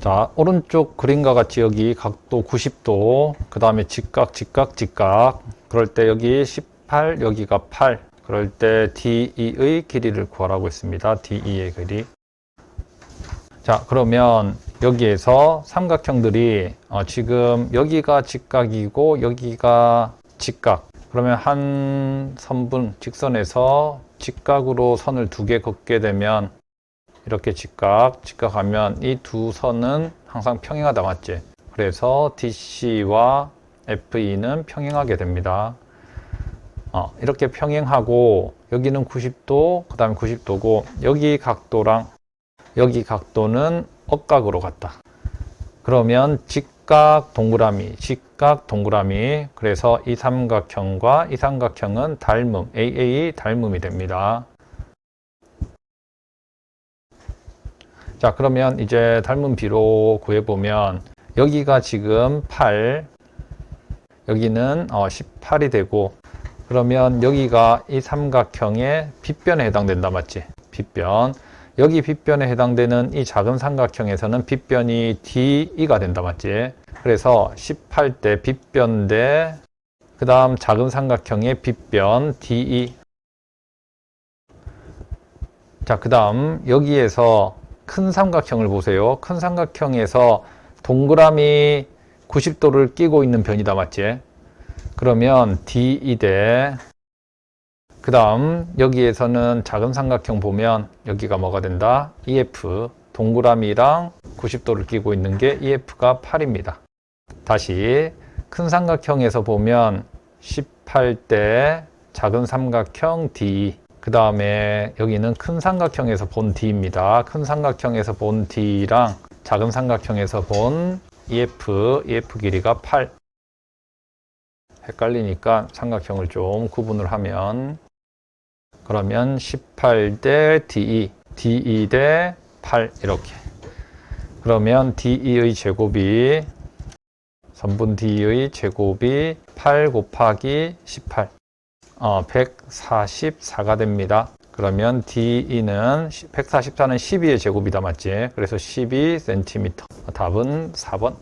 자, 오른쪽 그림과 같이 여기 각도 90도, 그 다음에 직각, 직각, 직각. 그럴 때 여기 18, 여기가 8. 그럴 때 DE의 길이를 구하라고 했습니다. DE의 길이. 자, 그러면 여기에서 삼각형들이 어, 지금 여기가 직각이고 여기가 직각. 그러면 한 선분 직선에서 직각으로 선을 두 개 걷게 되면 이렇게 직각, 직각하면 이 두 선은 항상 평행하다 맞지? 그래서 DC와 FE는 평행하게 됩니다. 어, 이렇게 평행하고 여기는 90도, 그 다음에 90도고 여기 각도랑 여기 각도는 억각으로 같다. 그러면 직각 동그라미, 직각 동그라미. 그래서 이 삼각형과 이 삼각형은 닮음, AA 닮음이 됩니다. 자, 그러면 이제 닮은 비로 구해보면 여기가 지금 8, 여기는 어, 18이 되고 그러면 여기가 이 삼각형의 빗변에 해당된다 맞지? 빗변. 여기 빗변에 해당되는 이 작은 삼각형에서는 빗변이 DE가 된다 맞지? 그래서 18대 빗변 대그 다음 작은 삼각형의 빗변 DE 자, 그 다음 여기에서 큰 삼각형을 보세요. 큰 삼각형에서 동그라미 90도를 끼고 있는 변이다 맞지? 그러면 DE 대그 다음 여기에서는 작은 삼각형 보면 여기가 뭐가 된다? EF 동그라미랑 90도를 끼고 있는 게 EF가 8입니다. 다시 큰 삼각형에서 보면 18대 작은 삼각형 D 그 다음에 여기는 큰 삼각형에서 본 D입니다. 큰 삼각형에서 본 D랑 작은 삼각형에서 본 EF, EF 길이가 8 헷갈리니까 삼각형을 좀 구분을 하면 그러면 18 대 DE, DE 대 8 이렇게. 그러면 DE의 제곱이 선분 D의 제곱이 8 곱하기 18 어, 144가 됩니다. 그러면 DE는 144는 12의 제곱이다 맞지? 그래서 12cm 답은 4번